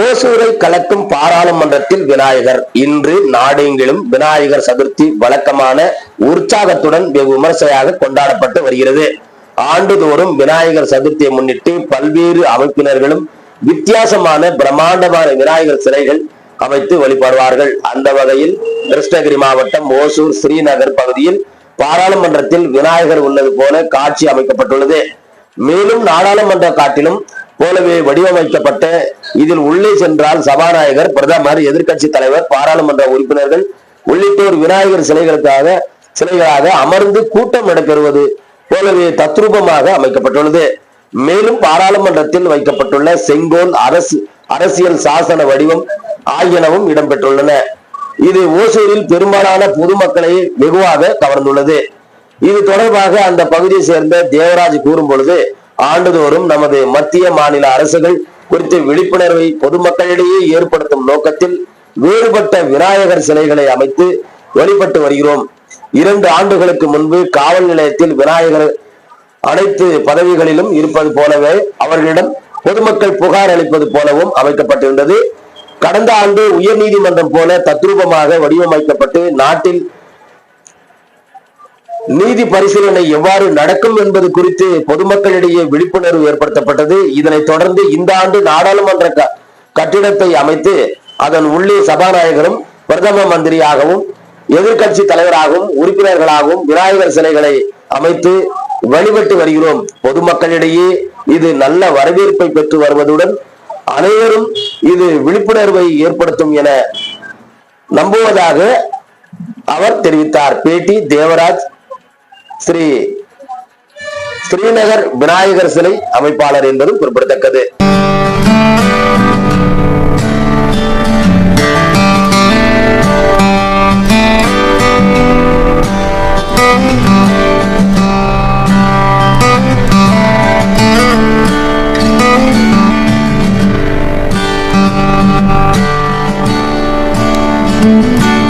ஓசூரை கலக்கும் பாராளுமன்றத்தில் விநாயகர். இன்று நாடெங்கிலும் விநாயகர் சதுர்த்தி வழக்கமான உற்சாகத்துடன் வெகு விமர்சையாக கொண்டாடப்பட்டு வருகிறது. ஆண்டுதோறும் விநாயகர் சதுர்த்தியை முன்னிட்டு பல்வேறு அமைப்பினர்களும் வித்தியாசமான பிரம்மாண்டமான விநாயகர் சிலைகள் அமைத்து வழிபடுவார்கள். அந்த வகையில் கிருஷ்ணகிரி மாவட்டம் ஓசூர் ஸ்ரீநகர் பகுதியில் பாராளுமன்றத்தில் விநாயகர் உள்ளது போல காட்சி அமைக்கப்பட்டுள்ளது. மேலும் நாடாளுமன்ற காட்டிலும் போலவே வடிவமைக்கப்பட்ட இதில் உள்ளே சென்றால் சபாநாயகர் பிரதமர் எதிர்க்கட்சி தலைவர் பாராளுமன்ற உறுப்பினர்கள் உள்ளிட்டோர் விநாயகர் சிலைகளுக்காக சிலைகளாக அமர்ந்து கூட்டம் நடைபெறுவது போலவே தத்ரூபமாக அமைக்கப்பட்டுள்ளது. மேலும் பாராளுமன்றத்தில் வைக்கப்பட்டுள்ள செங்கோல் அரசு அரசியல் சாசன வடிவம் ஆகியனவும் இடம்பெற்றுள்ளன. இது ஓசூரில் பெரும்பாலான பொதுமக்களை வெகுவாக கவர்ந்துள்ளது. இது தொடர்பாக அந்த பகுதியை சேர்ந்த தேவராஜ் கூறும் பொழுது ஆண்டுதோறும் நமது மத்திய மாநில அரசுகள் குறித்த விழிப்புணர்வை பொதுமக்களிடையே ஏற்படுத்தும் நோக்கத்தில் வேறுபட்ட விநாயகர் சிலைகளை அமைத்து வழிபட்டு வருகிறோம். இரண்டு ஆண்டுகளுக்கு முன்பு காவல் நிலையத்தில் விநாயகர் அனைத்து பதவிகளிலும் இருப்பது போலவே அவர்களிடம் பொதுமக்கள் புகார் அளிப்பது போலவும் அமைக்கப்பட்டிருந்தது. கடந்த ஆண்டு உயர்நீதிமன்றம் போல தத்ரூபமாக வடிவமைக்கப்பட்டு நாட்டில் நீதி பரிசீலனை எவ்வாறு நடக்கும் என்பது குறித்து பொதுமக்களிடையே விழிப்புணர்வு ஏற்படுத்தப்பட்டது. இதனைத் தொடர்ந்து இந்த ஆண்டு நாடாளுமன்ற க- கட்டிடத்தை அமைத்து அதன் உள்ளே சபாநாயகரும் பிரதம மந்திரியாகவும் எதிர்க்கட்சி தலைவராகவும் உறுப்பினர்களாகவும் விநாயகர் சிலைகளை அமைத்து வழிபட்டு வருகிறோம். பொதுமக்களிடையே இது நல்ல வரவேற்பை பெற்று வருவதுடன் அனைவரும் இது விழிப்புணர்வை ஏற்படுத்தும் என நம்புவதாக அவர் தெரிவித்தார். பேட்டி தேவராஜ் ஸ்ரீ ஸ்ரீநகர் விநாயகர் சிலை அமைப்பாளர் என்பதும் குறிப்பிடத்தக்கது thank mm -hmm. you